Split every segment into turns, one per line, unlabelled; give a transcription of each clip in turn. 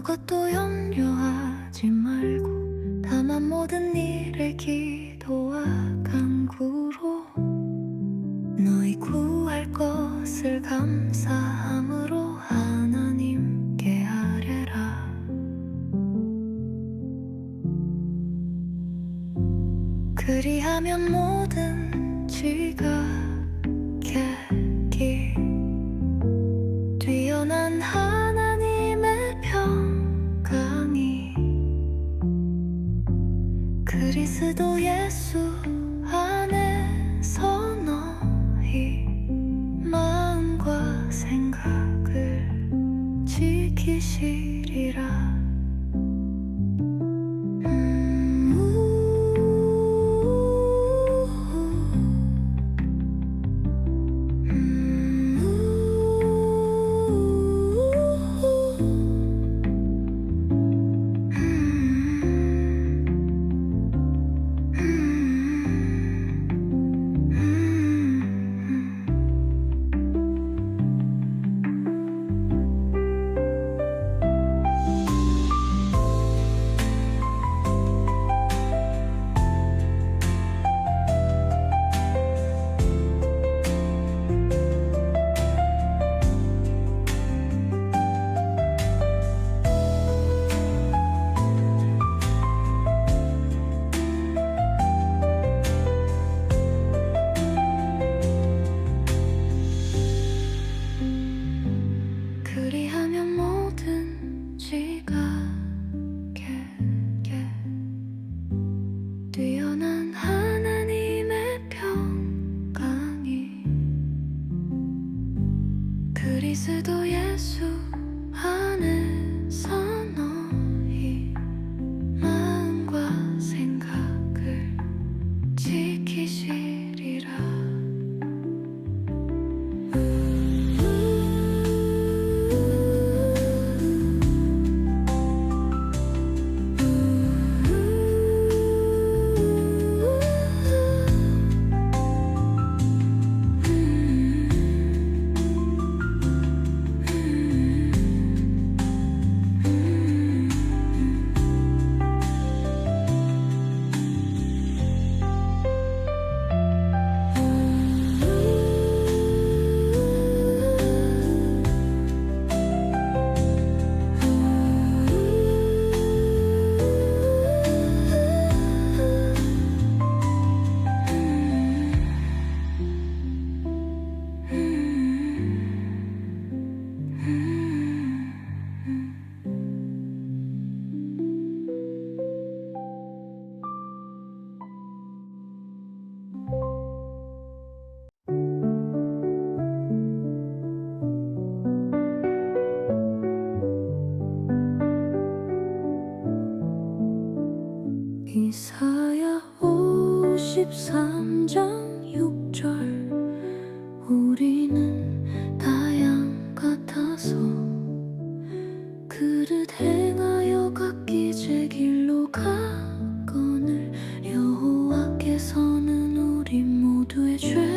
아무것도 염려하지 말고 다만 모든 일을 기도와 간구로 너희 구할 것을 감사함으로 하나님께 아뢰라. 그리하면 모든 지각해 너도 예수 안에서 너희 마음과 생각을 지키시리라. 度也 it.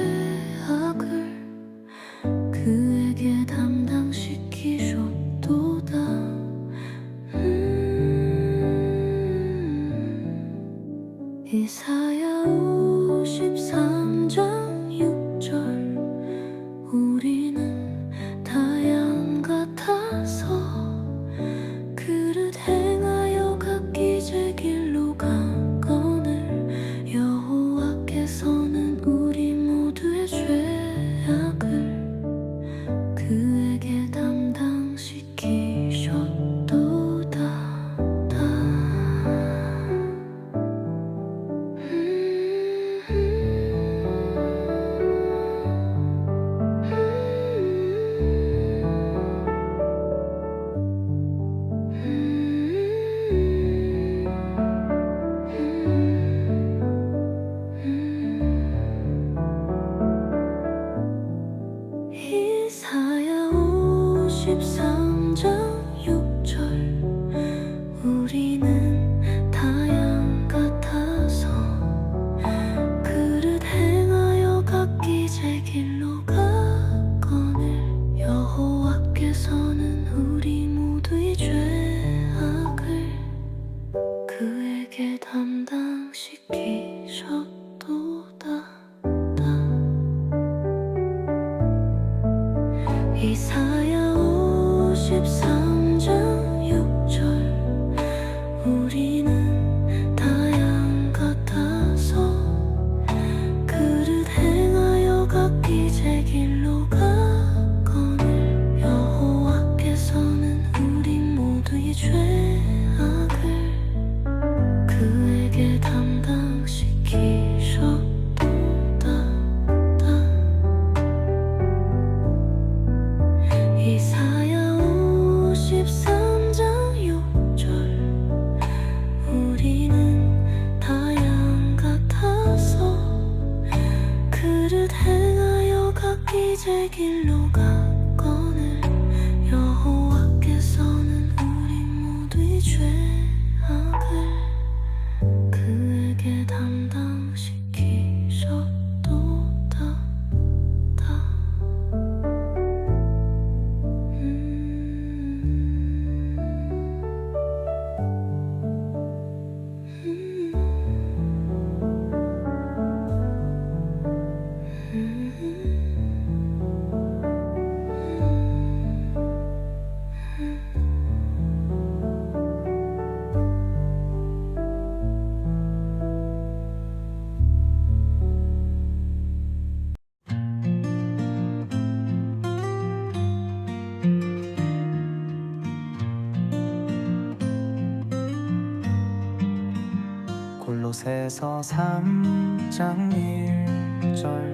사랑시키셨도다. 새 길로 가.
골로새서 3장 1절.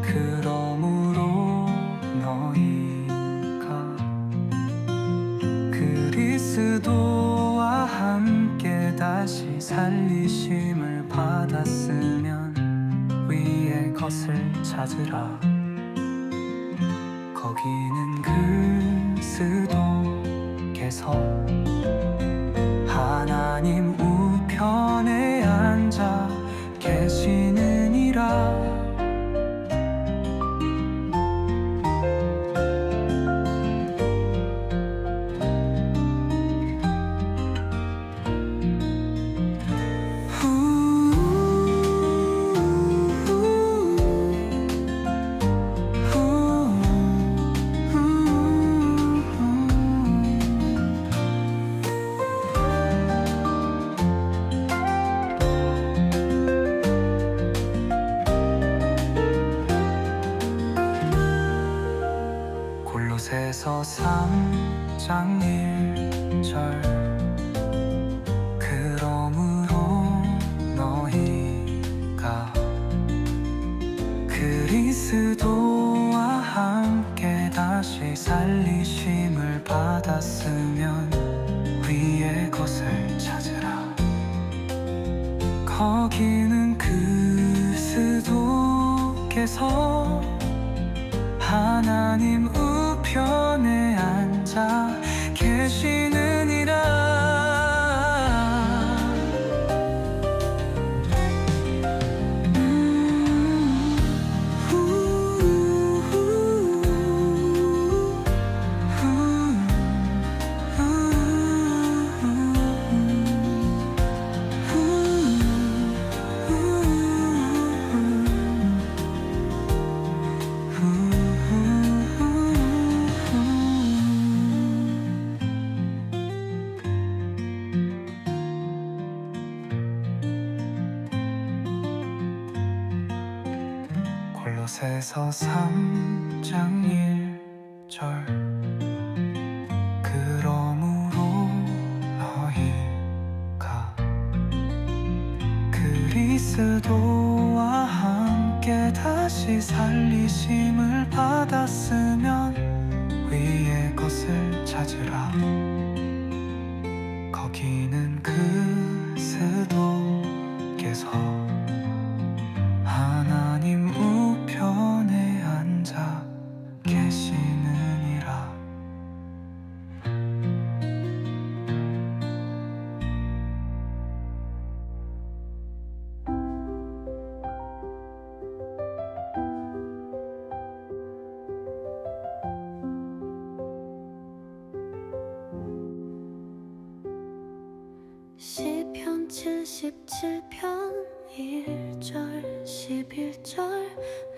그러므로 너희가 그리스도와 함께 다시 살리심을 받았으면 위의 것을 찾으라. 거기는 그리스도께서 하나님 우 편에 골로새서 3장 1절 그러므로 너희가 그리스도와 함께 다시 살리심을 받았으면 위의 것을 찾으라. 거기는 그리스도께서 하나님 앉아 골로새서 3장 1절. 그러므로 너희가 그리스도와 함께 다시 살리심을 받았으면 위의 것을 찾으라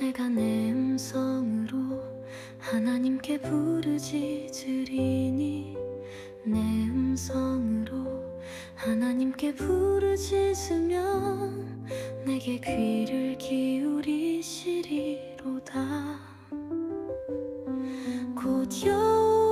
내가 내 음성으로 하나님께 부르짖으리니 내 음성으로 하나님께 부르짖으면 내게 귀를 기울이시리로다. 곧 여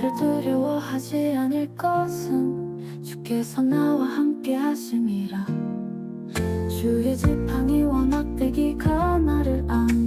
나를 두려워하지 않을 것은 주께서 나와 함께 하심이라. 주의 지팡이 워낙 대기가 나를 안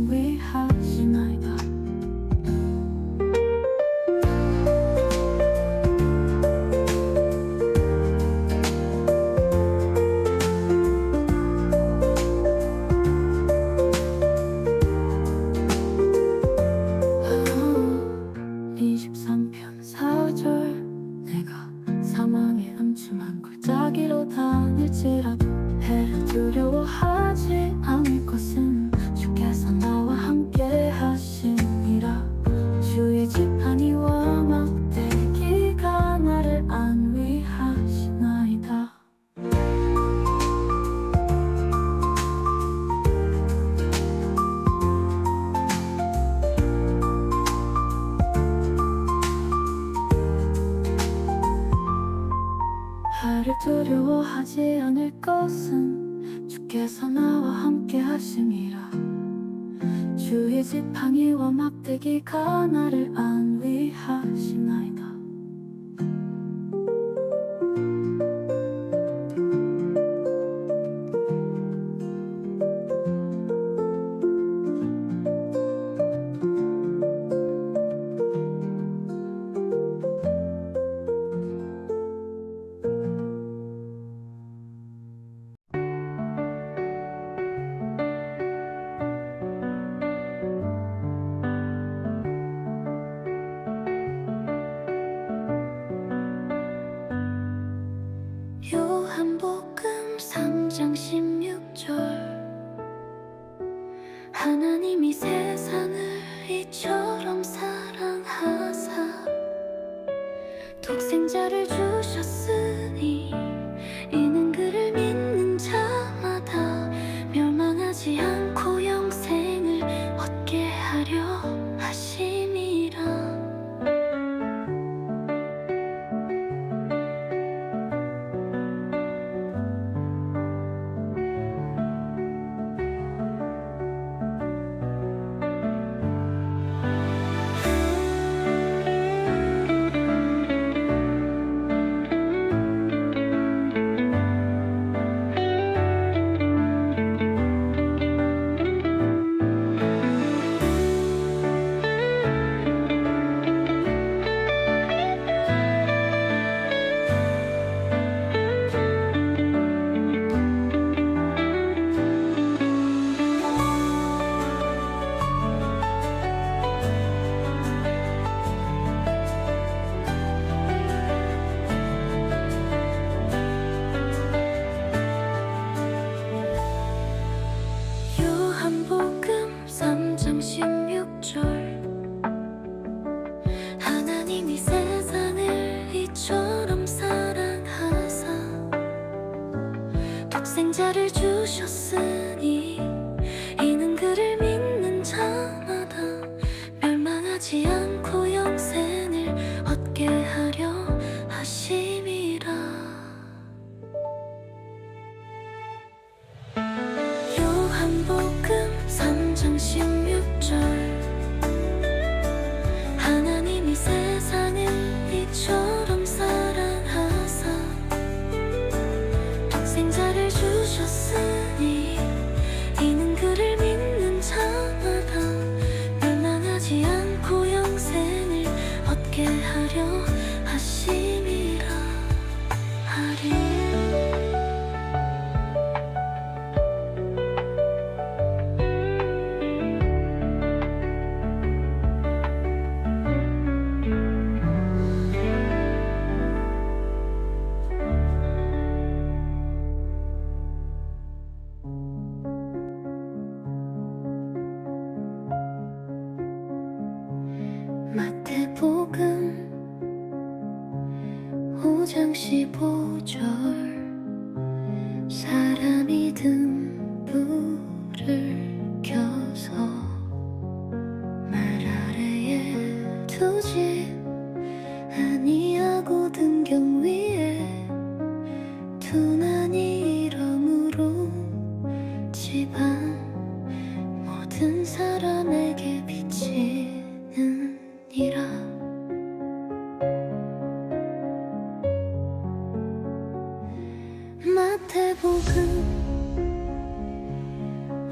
마태복음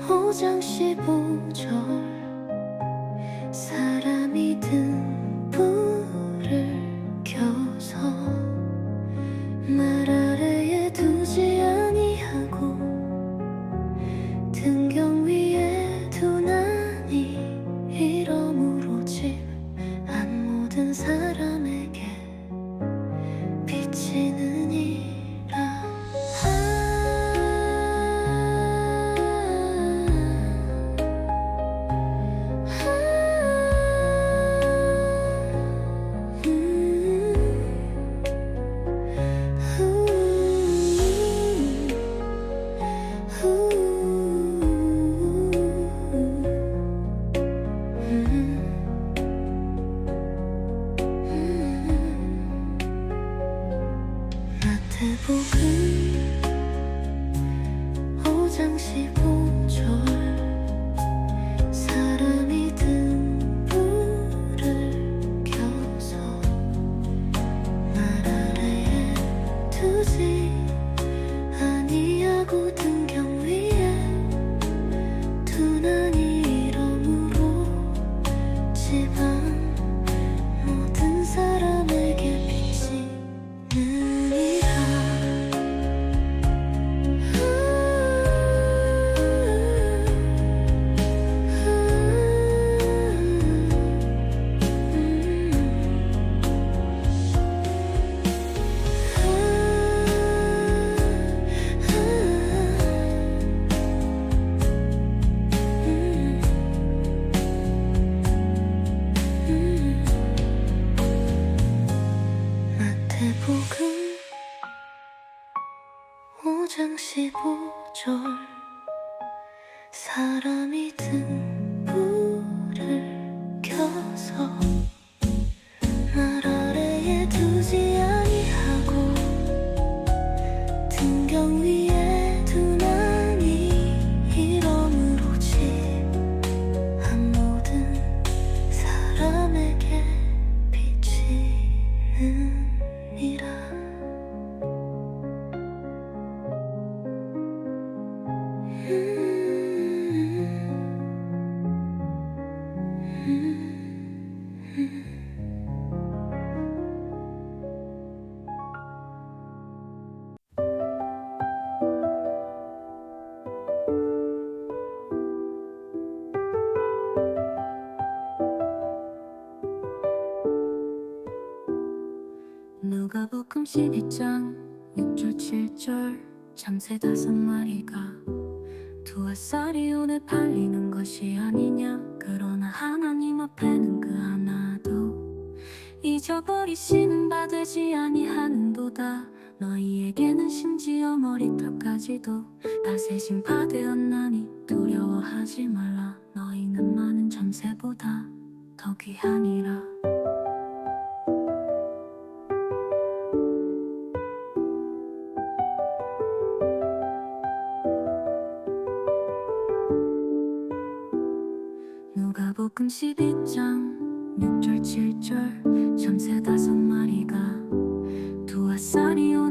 5장 15절 사람이 등 누가복음 12장? 6절 7절 참새 다섯 마리가. 두아살이 오늘 팔리는 것이 아니냐? 그러나 하나님 앞에는 그 하나도 잊어버리시는 바 되지 아니하는도다. 너희에게는 심지어 머리털까지도 다 세신 바 되었나니 두려워하지 말라. 너희는 많은 참새보다 더 귀하니라 누가복음 12장. 6절 7절 참새 다섯 마리가. 두아살이 오늘 팔리는